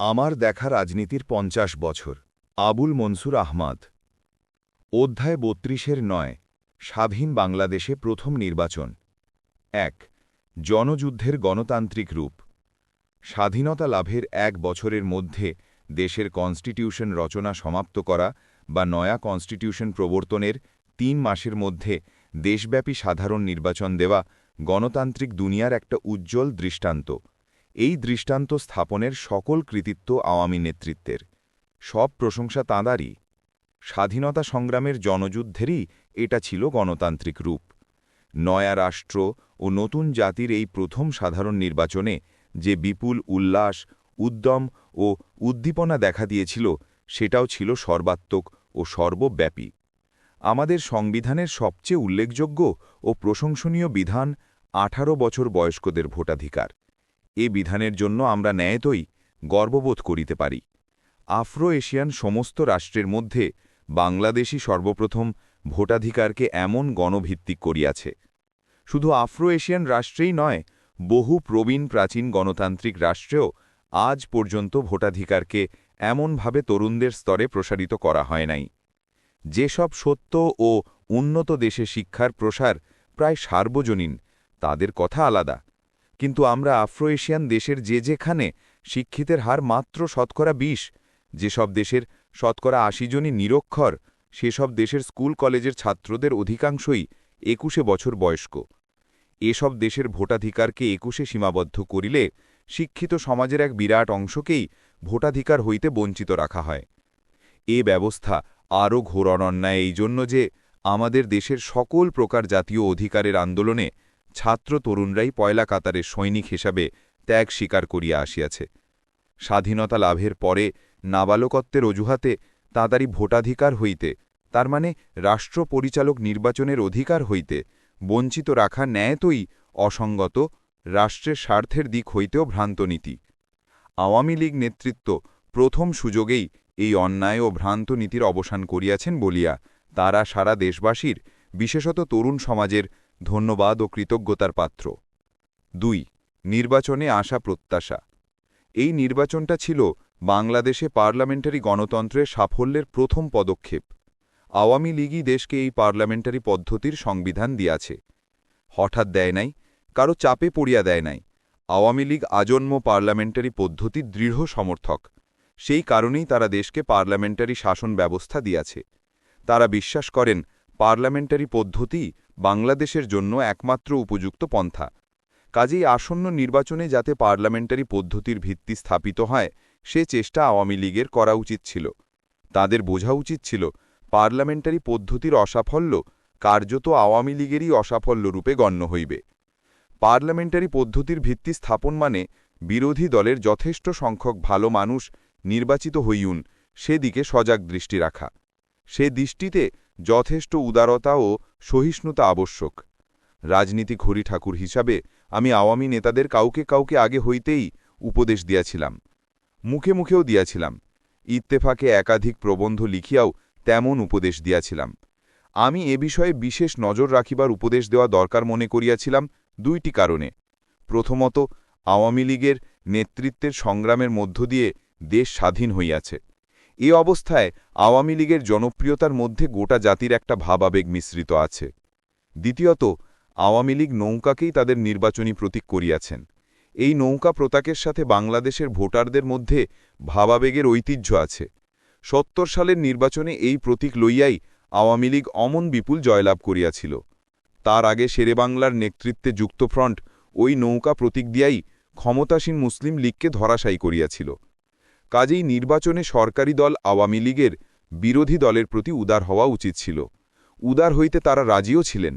আমার দেখা রাজনীতির পঞ্চাশ বছর। আবুল মনসুর আহমাদ। অধ্যায় বত্রিশের নয়, স্বাধীন বাংলাদেশে প্রথম নির্বাচন। এক, জনযুদ্ধের গণতান্ত্রিক রূপ। স্বাধীনতা লাভের এক বছরের মধ্যে দেশের কনস্টিটিউশন রচনা সমাপ্ত করা বা নয়া কনস্টিটিউশন প্রবর্তনের তিন মাসের মধ্যে দেশব্যাপী সাধারণ নির্বাচন দেওয়া গণতান্ত্রিক দুনিয়ার একটা উজ্জ্বল দৃষ্টান্ত। এই দৃষ্টান্ত স্থাপনের সকল কৃতিত্ব আওয়ামী নেতৃত্বের। সব প্রশংসা তাঁদারই। স্বাধীনতা সংগ্রামের জনযুদ্ধেরই এটা ছিল গণতান্ত্রিক রূপ। নয়া রাষ্ট্র ও নতুন জাতির এই প্রথম সাধারণ নির্বাচনে যে বিপুল উল্লাস, উদ্যম ও উদ্দীপনা দেখা দিয়েছিল, সেটাও ছিল সর্বাত্মক ও সর্বব্যাপী। আমাদের সংবিধানের সবচেয়ে উল্লেখযোগ্য ও প্রশংসনীয় বিধান আঠারো বছর বয়স্কদের ভোটাধিকার। এ বিধানের জন্য আমরা ন্যায়তই গর্ববোধ করিতে পারি। আফ্রো এশিয়ান সমস্ত রাষ্ট্রের মধ্যে বাংলাদেশই সর্বপ্রথম ভোটাধিকারকে এমন গণভিত্তিক করিয়াছে। শুধু আফ্রো এশিয়ান রাষ্ট্রেই নয়, বহু প্রবীণ প্রাচীন গণতান্ত্রিক রাষ্ট্রেও আজ পর্যন্ত ভোটাধিকারকে এমনভাবে তরুণদের স্তরে প্রসারিত করা হয় নাই। যেসব সত্য ও উন্নত দেশে শিক্ষার প্রসার প্রায় সার্বজনীন, তাদের কথা আলাদা। কিন্তু আমরা আফ্রো এশিয়ান দেশের যে যেখানে শিক্ষিতের হার মাত্র শতকরা বিশ, যেসব দেশের শতকরা আশি জনই নিরক্ষর, সেসব দেশের স্কুল কলেজের ছাত্রদের অধিকাংশই একুশে বছর বয়স্ক। এসব দেশের ভোটাধিকারকে একুশে সীমাবদ্ধ করিলে শিক্ষিত সমাজের এক বিরাট অংশকেই ভোটাধিকার হইতে বঞ্চিত রাখা হয়। এ ব্যবস্থা আরও ঘোর অনন্যায় এই জন্য যে আমাদের দেশের সকল প্রকার জাতীয় অধিকারের আন্দোলনে ছাত্র তরুণরাই পয়লা কাতারের সৈনিক হিসাবে ত্যাগ স্বীকার করিয়া আসিয়াছে। স্বাধীনতা লাভের পরে নাবালকত্বের অজুহাতে তাঁতারই ভোটাধিকার হইতে, তার মানে রাষ্ট্র পরিচালক নির্বাচনের অধিকার হইতে, বঞ্চিত রাখা ন্যায়তই অসঙ্গত, রাষ্ট্রের স্বার্থের দিক হইতেও ভ্রান্ত নীতি আওয়ামী লীগ নেতৃত্ব প্রথম সুযোগেই এই অন্যায় ও ভ্রান্ত নীতির অবসান করিয়াছেন বলিয়া তারা সারা দেশবাসীর, বিশেষত তরুণ সমাজের ধন্যবাদ ও কৃতজ্ঞতার পাত্র। দুই, নির্বাচনে আসা প্রত্যাশা। এই নির্বাচনটা ছিল বাংলাদেশে পার্লামেন্টারি গণতন্ত্রের সাফল্যের প্রথম পদক্ষেপ। আওয়ামী লীগই দেশকে এই পার্লামেন্টারি পদ্ধতির সংবিধান দিয়াছে। হঠাৎ দেয় নাই, কারও চাপে পড়িয়া দেয় নাই। আওয়ামী লীগ আজন্ম পার্লামেন্টারি পদ্ধতির দৃঢ় সমর্থক। সেই কারণেই তারা দেশকে পার্লামেন্টারি শাসন ব্যবস্থা দিয়াছে। তারা বিশ্বাস করেন, পার্লামেন্টারি পদ্ধতি বাংলাদেশের জন্য একমাত্র উপযুক্ত পন্থা। কাজেই আসন্ন নির্বাচনে যাতে পার্লামেন্টারি পদ্ধতির ভিত্তি স্থাপিত হয়, সে চেষ্টা আওয়ামী লীগের করা উচিত ছিল। তাদের বোঝা উচিত ছিল, পার্লামেন্টারি পদ্ধতির অসাফল্য কার্যত আওয়ামী লীগেরই অসাফল্য রূপে গণ্য হইবে। পার্লামেন্টারি পদ্ধতির ভিত্তি স্থাপন মানে বিরোধী দলের যথেষ্ট সংখ্যক ভালো মানুষ নির্বাচিত হইউন, সেদিকে সজাগ দৃষ্টি রাখা। সে দৃষ্টিতে যথেষ্ট উদারতা ও সহিষ্ণুতা আবশ্যক। রাজনীতি ঘড়ি ঠাকুর হিসাবে আমি আওয়ামী নেতাদের কাউকে কাউকে আগে হইতেই উপদেশ দিয়াছিলাম। মুখে মুখেও দিয়াছিলাম। ইত্তেফাকে একাধিক প্রবন্ধ লিখিয়াও তেমন উপদেশ দিয়াছিলাম। আমি এ বিষয়ে বিশেষ নজর রাখিবার উপদেশ দেওয়া দরকার মনে করিয়াছিলাম দুইটি কারণে। প্রথমত, আওয়ামী লীগের নেতৃত্বের সংগ্রামের মধ্য দিয়ে দেশ স্বাধীন হইয়াছে। এ অবস্থায় আওয়ামী লীগের জনপ্রিয়তার মধ্যে গোটা জাতির একটা ভাবাবেগ মিশ্রিত আছে। দ্বিতীয়ত, আওয়ামী লীগ নৌকাকেই তাদের নির্বাচনী প্রতীক করিয়াছেন। এই নৌকা প্রতাকের সাথে বাংলাদেশের ভোটারদের মধ্যে ভাবাবেগের ঐতিহ্য আছে। সত্তর সালের নির্বাচনে এই প্রতীক লইয়াই আওয়ামী লীগ অমন বিপুল জয়লাভ করিয়াছিল। তার আগে শেরেবাংলার নেতৃত্বে যুক্তফ্রন্ট ওই নৌকা প্রতীক দিয়াই ক্ষমতাসীন মুসলিম লীগকে ধরাশায়ী করিয়াছিল। কাজেই নির্বাচনে সরকারি দল আওয়ামী লীগের বিরোধী দলের প্রতি উদার হওয়া উচিত ছিল। উদার হইতে তারা রাজিও ছিলেন।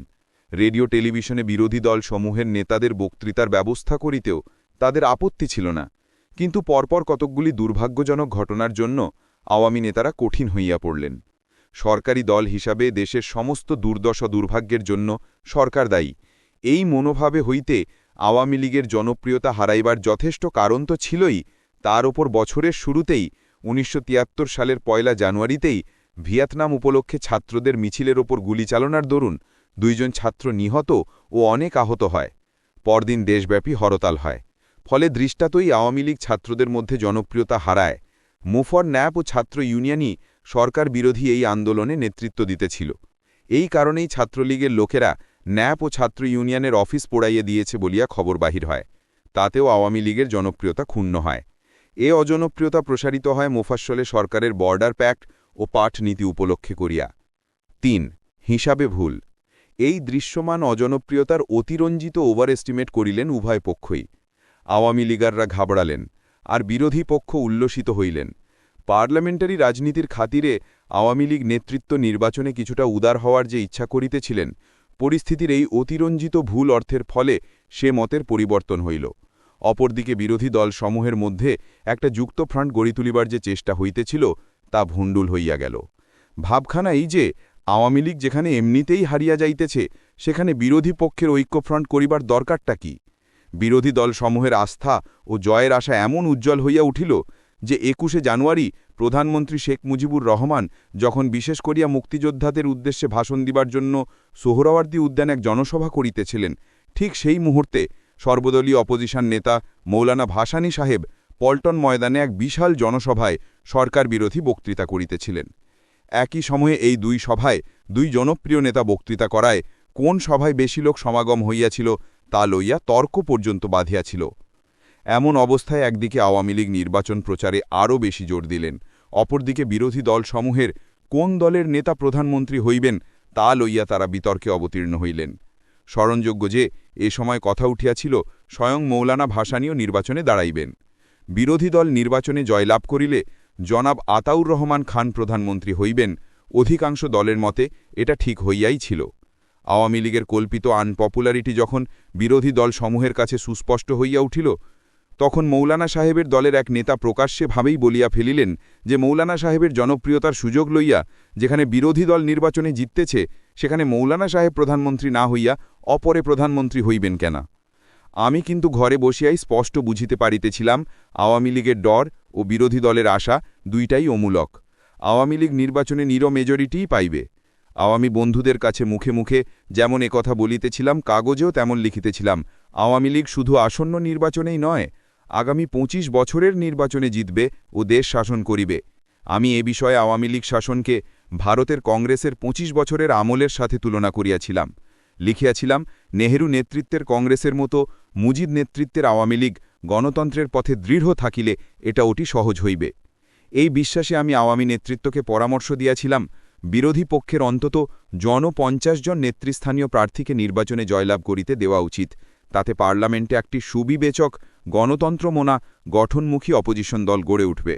রেডিও, টেলিভিশনে বিরোধী দল সমূহের নেতাদের বক্তৃতার ব্যবস্থা করিতেও তাদের আপত্তি ছিল না। কিন্তু পরপর কতকগুলি দুর্ভাগ্যজনক ঘটনার জন্য আওয়ামী নেতারা কঠিন হইয়া পড়লেন। সরকারি দল হিসাবে দেশের সমস্ত দুর্দশা দুর্ভাগ্যের জন্য সরকার দায়ী। এই মনোভাবে হইতে আওয়ামী লীগের জনপ্রিয়তা হারাইবার যথেষ্ট কারণ তো ছিলই তার ওপর বছরের শুরুতেই উনিশশো তিয়াত্তর সালের পয়লা জানুয়ারিতেই ভিয়েতনাম উপলক্ষে ছাত্রদের মিছিলের ওপর গুলি চালনার দরুন দুইজন ছাত্র নিহত ও অনেক আহত হয়। পরদিন দেশব্যাপী হরতাল হয়। ফলে দৃষ্টাতই আওয়ামী লীগ ছাত্রদের মধ্যে জনপ্রিয়তা হারায়। মুফর ন্যাপ ও ছাত্র ইউনিয়নই সরকার বিরোধী এই আন্দোলনে নেতৃত্ব দিতেছিল। এই কারণেই ছাত্রলীগের লোকেরা ন্যাপ ও ছাত্র ইউনিয়নের অফিস পোড়াইয়ে দিয়েছে বলিয়া খবর বাহির হয়। তাতেও আওয়ামী লীগের জনপ্রিয়তা ক্ষুণ্ণ হয়। এ অজনপ্রিয়তা প্রসারিত হয় মোফাস্সলে সরকারের বর্ডার প্যাক্ট ও পাঠ নীতি উপলক্ষে করিয়া। তিন, হিসাবে ভুল। এই দৃশ্যমান অজনপ্রিয়তার অতিরঞ্জিত ওভার এস্টিমেট করিলেন উভয় পক্ষই। আওয়ামী লীগাররা ঘাবড়ালেন আর বিরোধী পক্ষ উল্লসিত হইলেন। পার্লামেন্টারি রাজনীতির খাতিরে আওয়ামী লীগ নেতৃত্ব নির্বাচনে কিছুটা উদার হওয়ার যে ইচ্ছা করিতেছিলেন, পরিস্থিতির এই অতিরঞ্জিত ভুল অর্থের ফলে সে মতের পরিবর্তন হইল। অপরদিকে বিরোধী দল সমূহের মধ্যে একটা যুক্ত ফ্রন্ট গড়ি তুলিবার যে চেষ্টা হইতেছিল, তা ভণ্ডুল হইয়া গেল। ভাবখানা এই যে আওয়ামী লীগ যেখানে এমনিতেই হারিয়া যাইতেছে, সেখানে বিরোধী পক্ষের ঐক্যফ্রন্ট করিবার দরকারটা কি? বিরোধী দল সমূহের আস্থা ও জয়ের আশা এমন উজ্জ্বল হইয়া উঠিল যে একুশে জানুয়ারি প্রধানমন্ত্রী শেখ মুজিবুর রহমান যখন বিশেষ করিয়া মুক্তিযোদ্ধাদের উদ্দেশ্যে ভাষণ দিবার জন্য সোহরাওয়ার্দী উদ্যান এক জনসভা করিতেছিলেন, ঠিক সেই মুহূর্তে সর্বদলীয় অপোজিশন নেতা মৌলানা ভাসানী সাহেব পল্টন ময়দানে এক বিশাল জনসভায় সরকার বিরোধী বক্তৃতা করিতেছিলেন। একই সময়ে এই দুই সভায় দুই জনপ্রিয় নেতা বক্তৃতা করায় কোন সভায় বেশি লোক সমাগম হইয়াছিল তা লইয়া তর্ক পর্যন্ত বাঁধিয়াছিল এমন অবস্থায় একদিকে আওয়ামী লীগ নির্বাচন প্রচারে আরও বেশি জোর দিলেন, অপরদিকে বিরোধী দলসমূহের কোন দলের নেতা প্রধানমন্ত্রী হইবেন তা লইয়া তারা বিতর্কে অবতীর্ণ হইলেন। স্মরণযোগ্য যে এ সময় কথা উঠিয়াছিল, স্বয়ং মৌলানা ভাসানীয় নির্বাচনে দাঁড়াইবেন। বিরোধী দল নির্বাচনে জয়লাভ করিলে জনাব আতাউর রহমান খান প্রধানমন্ত্রী হইবেন, অধিকাংশ দলের মতে এটা ঠিক হইয়াই ছিল। আওয়ামী লীগের কল্পিত আনপপুলারিটি যখন বিরোধী দল সমূহের কাছে সুস্পষ্ট হইয়া উঠিল, তখন মৌলানা সাহেবের দলের এক নেতা প্রকাশ্যে ভাবেই বলিয়া ফেলিলেন যে মৌলানা সাহেবের জনপ্রিয়তার সুযোগ লইয়া যেখানে বিরোধী দল নির্বাচনে জিততেছে সেখানে মৌলানা সাহেব প্রধানমন্ত্রী না হইয়া অপরে প্রধানমন্ত্রী হইবেন কেনা? আমি কিন্তু ঘরে বসিয়াই স্পষ্ট বুঝিতে পারিতেছিলাম, আওয়ামী লীগের ডর ও বিরোধী দলের আশা দুইটাই অমূলক। আওয়ামী লীগ নির্বাচনে নির মেজরিটিই পাইবে। আওয়ামী বন্ধুদের কাছে মুখে মুখে যেমন কথা বলিতেছিলাম, কাগজেও তেমন লিখিতেছিলাম, আওয়ামী লীগ শুধু আসন্ন নির্বাচনেই নয়, আগামী ২৫ বছরের নির্বাচনে জিতবে ও দেশ শাসন করিবে। আমি এ বিষয়ে আওয়ামী লীগ শাসনকে ভারতের কংগ্রেসের ২৫ বছরের আমলের সাথে তুলনা করিয়াছিলাম। লিখিয়াছিলাম, নেহেরু নেতৃত্বের কংগ্রেসের মতো মুজিদ নেতৃত্বের আওয়ামী লীগ গণতন্ত্রের পথে দৃঢ় থাকিলে এটা অতি সহজ হইবে। এই বিশ্বাসে আমি আওয়ামী নেতৃত্বকে পরামর্শ দিয়াছিলাম, বিরোধী পক্ষের অন্তত জন পঞ্চাশ জন নেতৃস্থানীয় প্রার্থীকে নির্বাচনে জয়লাভ করিতে দেওয়া উচিত, তাতে পার্লামেন্টে একটি সুবিবেচক গণতন্ত্রমোনা গঠনমুখী অপোজিশন দল গড়ে উঠবে।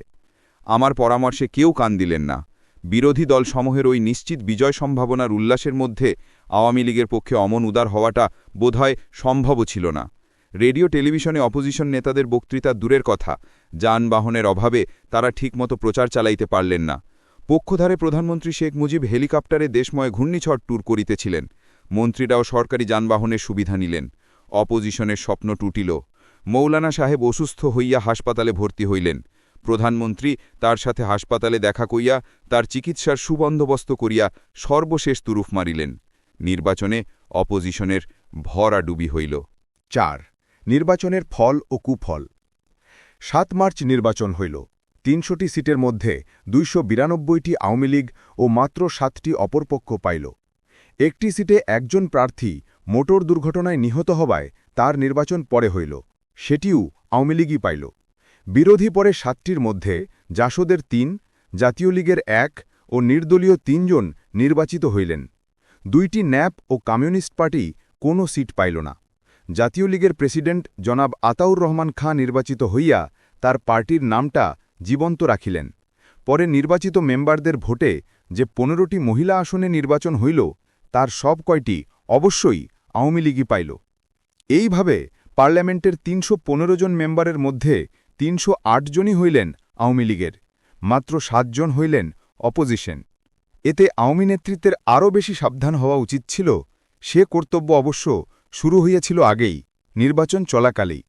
আমার পরামর্শে কেউ কান দিলেন না। বিরোধী দল সমূহের ওই নিশ্চিত বিজয় সম্ভাবনার উল্লাসের মধ্যে আওয়ামী লীগের পক্ষে অমন উদার হওয়াটা বোধহয় সম্ভবও ছিল না। রেডিও, টেলিভিশনে অপোজিশন নেতাদের বক্তৃতা দূরের কথা। যানবাহনের অভাবে তারা ঠিকমতো প্রচার চালাইতে পারলেন না। পক্ষধারে প্রধানমন্ত্রী শেখ মুজিব হেলিকপ্টারে দেশময় ঘূর্ণিঝড় ট্যুর করিতেছিলেন। মন্ত্রীরাও সরকারি যানবাহনের সুবিধা নিলেন। অপোজিশনের স্বপ্ন টুটিল। মৌলানা সাহেব অসুস্থ হইয়া হাসপাতালে ভর্তি হইলেন। প্রধানমন্ত্রী তার সাথে হাসপাতালে দেখা কইয়া তার চিকিৎসার সুবন্দোবস্ত করিয়া সর্বশেষ তুরুফ মারিলেন। নির্বাচনে অপোজিশনের ভরা ডুবি হইল। চার, নির্বাচনের ফল ও কুফল। সাত মার্চ নির্বাচন হইল। তিনশোটি সিটের মধ্যে দুইশো বিরানব্বইটি আওয়ামী লীগ ও মাত্র সাতটি অপরপক্ষ পাইল। একটি সিটে একজন প্রার্থী মোটর দুর্ঘটনায় নিহত হওয়ায় তার নির্বাচন পরে হইল। সেটিও আওয়ামী লীগই পাইল। বিরোধী পরে সাতটির মধ্যে জাসদের তিন, জাতীয় লীগের এক ও নির্দলীয় তিনজন নির্বাচিত হইলেন। দুইটি ন্যাপ ও কমিউনিস্ট পার্টি কোনো সিট পাইল না। জাতীয় লীগের প্রেসিডেন্ট জনাব আতাউর রহমান খাঁ নির্বাচিত হইয়া তার পার্টির নামটা জীবন্ত রাখিলেন। পরে নির্বাচিত মেম্বারদের ভোটে যে পনেরোটি মহিলা আসনে নির্বাচন হইল, তার সব কয়টি অবশ্যই আওয়ামী লীগই পাইল। এইভাবে পার্লামেন্টের তিনশো পনেরো জন মেম্বারের মধ্যে তিনশো আট জনই হইলেন আওয়ামী লীগের, মাত্র সাতজন হইলেন অপোজিশন। এতে আওয়ামী নেতৃত্বের আরও বেশি সাবধান হওয়া উচিত ছিল। সে কর্তব্য অবশ্য শুরু হইয়াছিল আগেই, নির্বাচন চলাকালেই।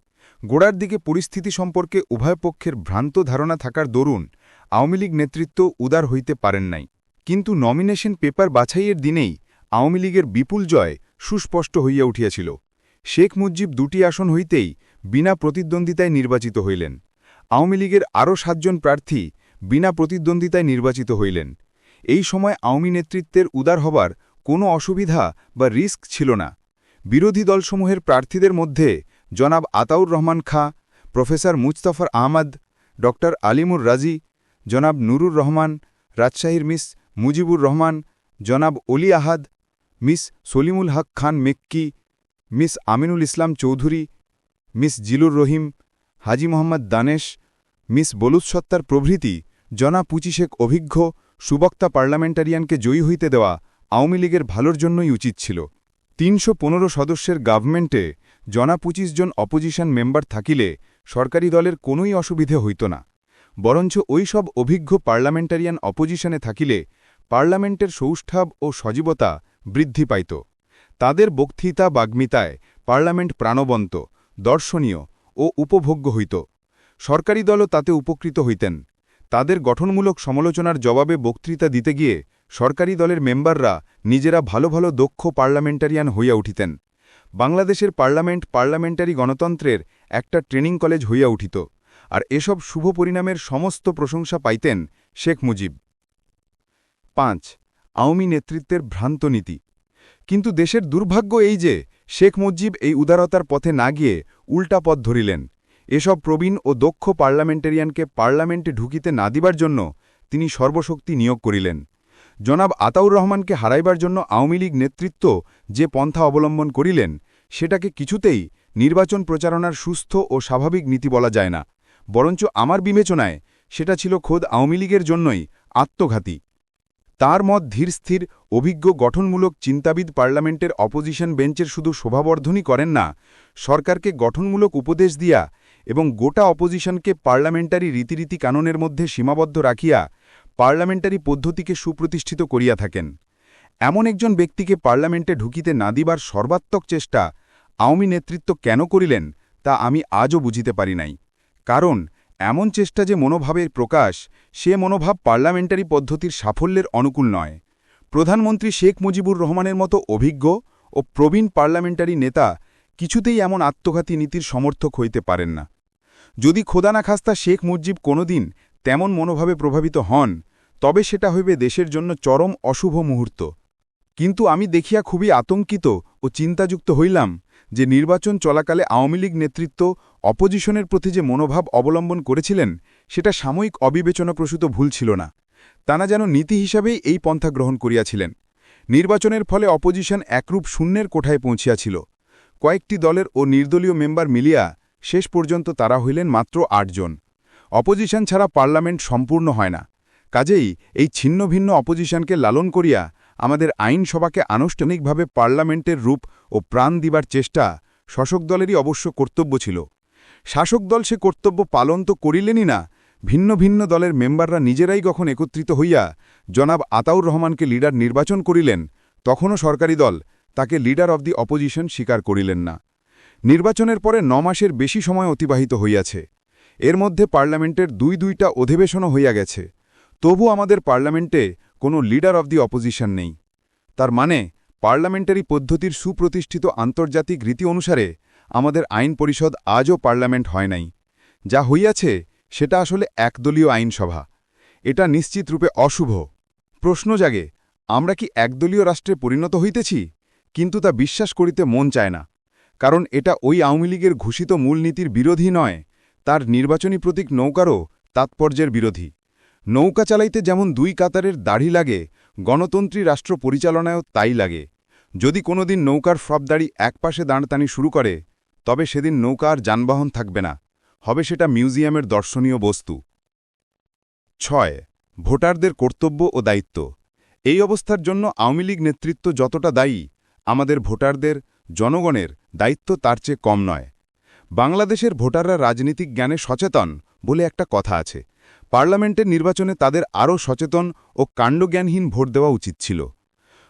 গোড়ার দিকে পরিস্থিতি সম্পর্কে উভয় পক্ষের ভ্রান্ত ধারণা থাকার দরুন আওয়ামী লীগ নেতৃত্ব উদার হইতে পারেন নাই। কিন্তু নমিনেশন পেপার বাছাইয়ের দিনেই আওয়ামী লীগের বিপুল জয় সুস্পষ্ট হইয়া উঠিয়াছিল। শেখ মুজিব দুটি আসন হইতেই বিনা প্রতিদ্বন্দ্বিতায় নির্বাচিত হইলেন। আওয়ামী লীগের আরও সাতজন প্রার্থী বিনা প্রতিদ্বন্দ্বিতায় নির্বাচিত হইলেন। এই সময় আওয়ামী নেতৃত্বের উদার হবার কোনো অসুবিধা বা রিস্ক ছিল না। বিরোধী দলসমূহের প্রার্থীদের মধ্যে জনাব আতাউর রহমান খাঁ, প্রফেসর মুস্তফার আহমদ ড আলিমুর রাজি, জনাব নুরুর রহমান, রাজশাহীর মিস মুজিবুর রহমান, জনাব Oli Ahad, Mr Salimul Haque Khan Mekki, Mr Aminul Islam Chowdhury, Mr Zillur Rahim, Haji Mohammad Danesh, Mr বলুৎ Sattar প্রভৃতি জনা পুচিশেক অভিজ্ঞ সুবক্তা পার্লামেন্টারিয়ানকে জয়ী হইতে দেওয়া আওয়ামী লীগের ভালোর জন্যই উচিত ছিল। তিনশো পনেরো সদস্যের গভর্নমেন্টে জনা পঁচিশ জন অপোজিশন মেম্বার থাকিলে সরকারি দলের কোনোই অসুবিধে হইত না। বরঞ্চ ওই সব অভিজ্ঞ পার্লামেন্টারিয়ান অপোজিশনে থাকিলে পার্লামেন্টের সৌষ্ঠব ও সজীবতা বৃদ্ধি পাইত। তাদের বক্তৃতা বাগ্মিতায় পার্লামেন্ট প্রাণবন্ত, দর্শনীয় ও উপভোগ্য হইত। সরকারি দলও তাতে উপকৃত হইতেন। তাদের গঠনমূলক সমালোচনার জবাবে বক্তৃতা দিতে গিয়ে সরকারি দলের মেম্বাররা নিজেরা ভালো ভালো দক্ষ পার্লামেন্টারিয়ান হইয়া উঠিতেন। বাংলাদেশের পার্লামেন্ট পার্লামেন্টারি গণতন্ত্রের একটা ট্রেনিং কলেজ হইয়া উঠিত, আর এসব শুভ পরিণামের সমস্ত প্রশংসা পাইতেন শেখ মুজিব। পাঁচ, আওয়ামী নেতৃত্বের ভ্রান্ত নীতি। কিন্তু দেশের দুর্ভাগ্য এই যে শেখ মুজিব এই উদারতার পথে না গিয়ে উল্টা পথ ধরিলেন। এসব প্রবীণ ও দক্ষ পার্লামেন্টারিয়ানকে পার্লামেন্টে ঢুকিতে না দিবার জন্য তিনি সর্বশক্তি নিয়োগ করিলেন। জনাব আতাউর রহমানকে হারাইবার জন্য আওয়ামী লীগ নেতৃত্ব যে পন্থা অবলম্বন করিলেন, সেটাকে কিছুতেই নির্বাচন প্রচারণার সুস্থ ও স্বাভাবিক নীতি বলা যায় না। বরঞ্চ আমার বিবেচনায় সেটা ছিল খোদ আওয়ামী লীগের জন্যই আত্মঘাতী। তার মত ধীরস্থির অভিজ্ঞ, গঠনমূলক চিন্তাবিদ পার্লামেন্টের অপোজিশন বেঞ্চের শুধু শোভাবর্ধনই করেন না, সরকারকে গঠনমূলক উপদেশ দিয়া এবং গোটা অপোজিশনকে পার্লামেন্টারি রীতিরীতি কাননের মধ্যে সীমাবদ্ধ রাখিয়া পার্লামেন্টারি পদ্ধতিকে সুপ্রতিষ্ঠিত করিয়া থাকেন। এমন একজন ব্যক্তিকে পার্লামেন্টে ঢুকিতে না দিবার সর্বাত্মক চেষ্টা আওয়ামী নেতৃত্ব কেন করিলেন, তা আমি আজও বুঝিতে পারি নাই। কারণ, এমন চেষ্টা যে মনোভাবের প্রকাশ, সে মনোভাব পার্লামেন্টারি পদ্ধতির সাফল্যের অনুকূল নয়। প্রধানমন্ত্রী শেখ মুজিবুর রহমানের মতো অভিজ্ঞ ও প্রবীণ পার্লামেন্টারি নেতা কিছুতেই এমন আত্মঘাতী নীতির সমর্থক হইতে পারেন না। যদি খোদানা খাস্তা শেখ মুজিব কোনোদিন তেমন মনোভাবে প্রভাবিত হন, তবে সেটা হইবে দেশের জন্য চরম অশুভ মুহূর্ত। কিন্তু আমি দেখিয়া খুবই আতঙ্কিত ও চিন্তাযুক্ত হইলাম যে নির্বাচন চলাকালে আওয়ামী লীগ নেতৃত্ব অপোজিশনের প্রতি যে মনোভাব অবলম্বন করেছিলেন, সেটা সাময়িক অবিবেচনাপ্রসূত ভুল ছিল না। তারা যেন নীতি হিসাবেই এই পন্থা গ্রহণ করিয়াছিলেন। নির্বাচনের ফলে অপোজিশন একরূপ শূন্যের কোঠায় পৌঁছিয়াছিল। কয়েকটি দলের ও নির্দলীয় মেম্বার মিলিয়া শেষ পর্যন্ত তারা হইলেন মাত্র আটজন অপোজিশন ছাড়া পার্লামেন্ট সম্পূর্ণ হয় না। কাজেই এই ছিন্ন ভিন্ন অপোজিশনকে লালন করিয়া আমাদের আইনসভাকে আনুষ্ঠানিকভাবে পার্লামেন্টের রূপ ও প্রাণ দিবার চেষ্টা শাসক দলেরই অবশ্য কর্তব্য ছিল। শাসক দল সে কর্তব্য পালন তো করিলেনই না, ভিন্ন ভিন্ন দলের মেম্বাররা নিজেরাই যখন একত্রিত হইয়া জনাব আতাউর রহমানকে লিডার নির্বাচন করিলেন, তখনও সরকারি দল তাকে লিডার অব দি অপোজিশন স্বীকার করিলেন না। নির্বাচনের পরে ন মাসের বেশি সময় অতিবাহিত হইয়াছে। এর মধ্যে পার্লামেন্টের দুই দুইটা অধিবেশনও হইয়া গেছে। তবু আমাদের পার্লামেন্টে কোনো লিডার অব দি অপোজিশন নেই। তার মানে পার্লামেন্টারি পদ্ধতির সুপ্রতিষ্ঠিত আন্তর্জাতিক রীতি অনুসারে আমাদের আইন পরিষদ আজও পার্লামেন্ট হয় নাই। যা হইয়াছে, সেটা আসলে একদলীয় আইনসভা। এটা নিশ্চিত রূপে অশুভ। প্রশ্ন জাগে, আমরা কি একদলীয় রাষ্ট্রে পরিণত হইতেছি? কিন্তু তা বিশ্বাস করিতে মন চায় না, কারণ এটা ওই আওয়ামী লীগের ঘোষিত মূলনীতির বিরোধী নয়, তার নির্বাচনী প্রতীক নৌকারও তাৎপর্যের বিরোধী। নৌকা চালাইতে যেমন দুই কাতারের দাড়ি লাগে, গণতন্ত্রী রাষ্ট্র পরিচালনায়ও তাই লাগে। যদি কোনোদিন নৌকার ফ্রবদাড়ি একপাশে দাঁড়তানি শুরু করে, তবে সেদিন নৌকা আর যানবাহন থাকবে না, হবে সেটা মিউজিয়ামের দর্শনীয় বস্তু। ছয়, ভোটারদের কর্তব্য ও দায়িত্ব। এই অবস্থার জন্য আওয়ামী লীগ নেতৃত্ব যতটা দায়ী আমাদের ভোটারদের জনগণের দায়িত্ব তার চেয়ে কম নয়। বাংলাদেশের ভোটাররা রাজনীতিক জ্ঞানে সচেতন বলে একটা কথা আছে। পার্লামেন্টের নির্বাচনে তাদের আরও সচেতন ও কাণ্ডজ্ঞানহীন ভোট দেওয়া উচিত ছিল।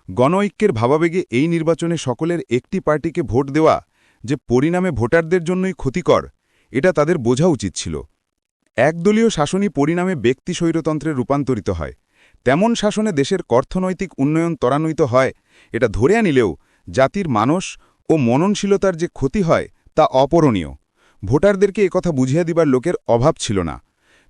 গণঐক্যের ভাবাবেগে এই নির্বাচনে সকলের একটি পার্টিকে ভোট দেওয়া যে পরিণামে ভোটারদের জন্যই ক্ষতিকর, এটা তাদের বোঝা উচিত ছিল। একদলীয় শাসনই পরিণামে ব্যক্তি স্বৈরতন্ত্রে রূপান্তরিত হয়। তেমন শাসনে দেশের অর্থনৈতিক উন্নয়ন ত্বরান্বিত হয়, এটা ধরে আনিলেও জাতির মানস ও মননশীলতার যে ক্ষতি হয়, তা অপরণীয়। ভোটারদেরকে একথা বুঝিয়ে দিবার লোকের অভাব ছিল না।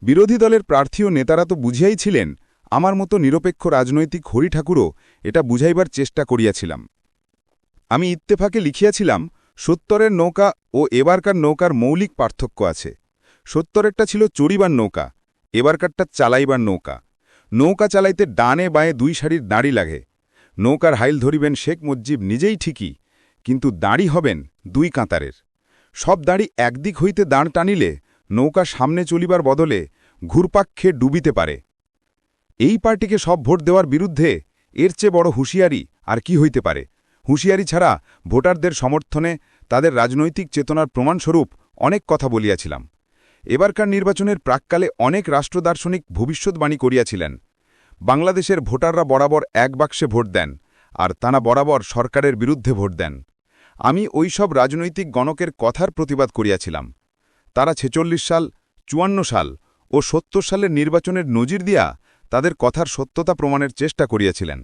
বিরোধী দলের প্রার্থী ও নেতারা তো বুঝিয়াই ছিলেন, আমার মতো নিরপেক্ষ রাজনৈতিক হরি ঠাকুরও এটা বুঝাইবার চেষ্টা করিয়াছিলাম। আমি ইত্তেফাকে লিখিয়াছিলাম, সত্তরের নৌকা ও এবারকার নৌকার মৌলিক পার্থক্য আছে। সত্তরেরটা ছিল চড়িবার নৌকা, এবারকারটা চালাইবার নৌকা। নৌকা চালাইতে ডানে বাঁয়ে দুই সারির দাঁড়ি লাগে। নৌকার হাইল ধরিবেন শেখ মুজিব নিজেই ঠিকই, কিন্তু দাঁড়ি হবেন দুই কাঁতারের। সব দাঁড়ি একদিক হইতে দাঁড় টানিলে নৌকা সামনে চলিবার বদলে ঘুরপাক খেয়ে ডুবিতে পারে। এই পার্টিকে সব ভোট দেওয়ার বিরুদ্ধে এর চেয়ে বড় হুঁশিয়ারি আর কি হইতে পারে? হুঁশিয়ারি ছাড়া ভোটারদের সমর্থনে তাদের রাজনৈতিক চেতনার প্রমাণস্বরূপ অনেক কথা বলিয়াছিলাম। এবারকার নির্বাচনের প্রাককালে অনেক রাষ্ট্রদার্শনিক ভবিষ্যৎবাণী করিয়াছিলেন। বাংলাদেশের ভোটাররা বরাবর এক বাক্সে ভোট দেন, আর তারা বরাবর সরকারের বিরুদ্ধে ভোট দেন। আমি ওই সব রাজনৈতিক গণকের কথার প্রতিবাদ করিয়াছিলাম। তারা ছেচল্লিশ সাল, চুয়ান্ন সাল ও সত্তর সালের নির্বাচনের নজির দিয়া তাদের কথার সত্যতা প্রমাণের চেষ্টা করিয়াছিলেন।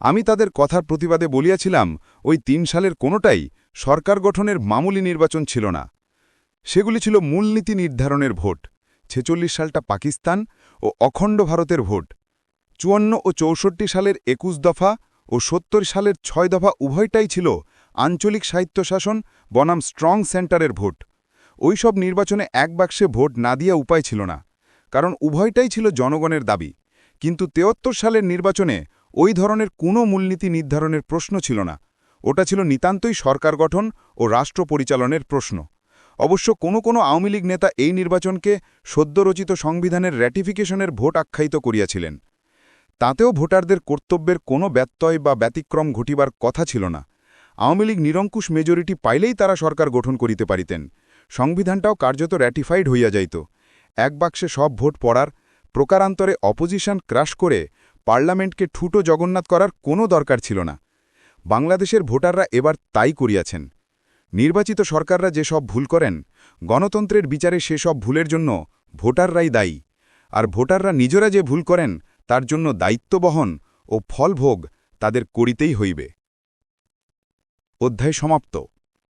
আমি তাদের কথার প্রতিবাদে বলিয়াছিলাম, ওই তিন সালের কোনোটাই সরকার গঠনের মামুলি নির্বাচন ছিল না। সেগুলি ছিল মূলনীতি নির্ধারণের ভোট, ছেচল্লিশ সালটা পাকিস্তান ও অখণ্ড ভারতের ভোট। চুয়ান্ন ও চৌষট্টি সালের একুশ দফা ও সত্তর সালের ছয় দফা উভয়টাই ছিল আঞ্চলিক সাহিত্যশাসন বনাম স্ট্রং সেন্টারের ভোট। ওইসব নির্বাচনে এক বাক্সে ভোট না দিয়া উপায় ছিল না, কারণ উভয়টাই ছিল জনগণের দাবি। কিন্তু তেয়ত্তর সালের নির্বাচনে ওই ধরনের কোনো মূলনীতি নির্ধারণের প্রশ্ন ছিল না, ওটা ছিল নিতান্তই সরকার গঠন ও রাষ্ট্র পরিচালনের প্রশ্ন। অবশ্য কোনো কোনো আওয়ামী লীগ নেতা এই নির্বাচনকে সদ্যরচিত সংবিধানের র্যাটিফিকেশনের ভোট আখ্যায়িত করিয়াছিলেন। তাতেও ভোটারদের কর্তব্যের কোনো ব্যত্যয় বা ব্যতিক্রম ঘটিবার কথা ছিল না। আওয়ামী লীগ নিরঙ্কুশ মেজরিটি পাইলেই তারা সরকার গঠন করিতে পারিতেন। সংবিধানটাও কার্যত র্যাটিফাইড হইয়া যাইত। এক বাক্সে সব ভোট পড়ার প্রকারান্তরে অপোজিশন ক্রাশ করে পার্লামেন্টকে ঠুটো জগন্নাথ করার কোনো দরকার ছিল না। বাংলাদেশের ভোটাররা এবার তাই করিয়াছেন। নির্বাচিত সরকাররা যে সব ভুল করেন, গণতন্ত্রের বিচারে সে সব ভুলের জন্য ভোটাররাই দায়ী। আর ভোটাররা নিজেরা যে ভুল করেন, তার জন্য দায়িত্ব বহন ও ফলভোগ তাদের করিতেই হইবে। অধ্যায় সমাপ্ত।